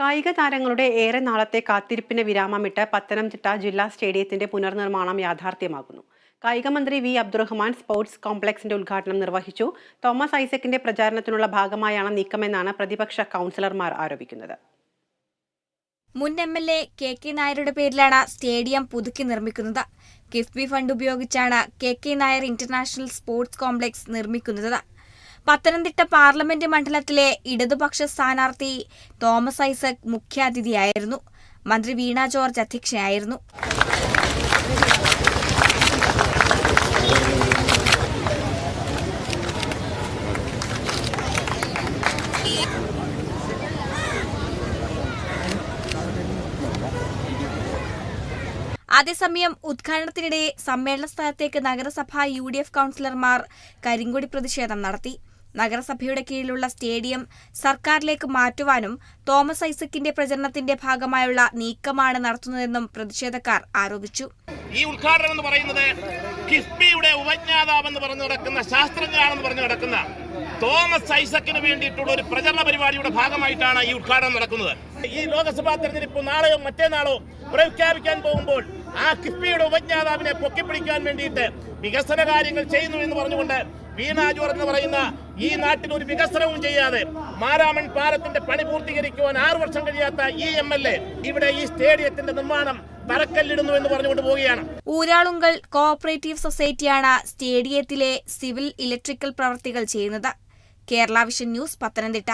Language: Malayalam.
കായിക താരങ്ങളുടെ ഏറെ നാളത്തെ കാത്തിരിപ്പിന് വിരാമമിട്ട് പത്തനംതിട്ട ജില്ലാ സ്റ്റേഡിയത്തിന്റെ പുനർനിർമ്മാണം യാഥാർത്ഥ്യമാകുന്നു കായിക മന്ത്രി വി. അബ്ദുറഹ്മാൻ സ്പോർട്സ് കോംപ്ലക്സിന്റെ ഉദ്ഘാടനം നിർവഹിച്ചു. തോമസ് ഐസക്കിന്റെ പ്രചാരണത്തിനുള്ള ഭാഗമായാണ് നീക്കമെന്നാണ് പ്രതിപക്ഷ കൗൺസിലർമാർ ആരോപിക്കുന്നത്. മുൻ M L A K K നായരുടെ പേരിലാണ് സ്റ്റേഡിയം പുതുക്കി നിർമ്മിക്കുന്നത്. കിഫ്ബി ഫണ്ട് ഉപയോഗിച്ചാണ് K K Nair international sports complex നിർമ്മിക്കുന്നത്. പത്തനംതിട്ട പാർലമെന്റ് മണ്ഡലത്തിലെ ഇടതുപക്ഷ സ്ഥാനാർത്ഥി തോമസ് ഐസക് മുഖ്യാതിഥിയായിരുന്നു. മന്ത്രി വീണ ജോർജ് അധ്യക്ഷയായിരുന്നു. അതേസമയം ഉദ്ഘാടനത്തിനിടെ സമ്മേളന സ്ഥലത്തേക്ക് നഗരസഭാ യു ഡി എഫ് കൌൺസിലർമാർ കരിങ്കൊടി പ്രതിഷേധം നടത്തി. നഗരസഭയുടെ കീഴിലുള്ള സ്റ്റേഡിയം സർക്കാരിലേക്ക് മാറ്റുവാനും തോമസ് ഐസക്കിന്റെ പ്രചരണത്തിന്റെ ഭാഗമായുള്ള നീക്കമാണ് നടത്തുന്നതെന്നും പ്രതിഷേധക്കാർ ആരോപിച്ചു. ഈ ഉദ്ഘാടനം എന്ന് പറയുന്നത് കിഫ്ബിയുടെ ഉപജ്ഞാതാവെന്ന് പറഞ്ഞു നടക്കുന്ന ശാസ്ത്രജ്ഞനാണെന്ന് പറഞ്ഞു നടക്കുന്ന തോമസ് ഐസക്കിന് വേണ്ടിയിട്ടുള്ള ഒരു പ്രചരണ പരിപാടിയുടെ ഭാഗമായിട്ടാണ് ഈ ഉദ്ഘാടനം നടക്കുന്നത്. ഈ ലോക്സഭാ തെരഞ്ഞെടുപ്പ് നാളെയോ മറ്റേനാളോ പ്രഖ്യാപിക്കാൻ പോകുമ്പോൾ ആ കിഫ്ബിയുടെ ഉപജ്ഞാതാവിനെ പൊക്കിപ്പിടിക്കാൻ വേണ്ടിയിട്ട് വികസന കാര്യങ്ങൾ ചെയ്യുന്നു എന്ന് പറഞ്ഞുകൊണ്ട് വീണ ജോർജ് എന്ന് പറയുന്ന ഈ നാട്ടിൽ ഒരു വികസനവും ചെയ്യാതെ മാരാമൺ പാലത്തിന്റെ പണി പൂർത്തീകരിക്കുവാൻ ആറു വർഷം കഴിയാത്ത ഈ എം എൽ എ ഇവിടെ ഈ സ്റ്റേഡിയത്തിന്റെ നിർമ്മാണം തറക്കല്ലിടുന്നു എന്ന് പറഞ്ഞുകൊണ്ട് പോവുകയാണ്. ഊരാളുങ്കൽ കോഓപ്പറേറ്റീവ് സൊസൈറ്റിയാണ് സ്റ്റേഡിയത്തിലെ സിവിൽ ഇലക്ട്രിക്കൽ പ്രവർത്തികൾ ചെയ്യുന്നത്. Kerala vision news Pathanamthitta.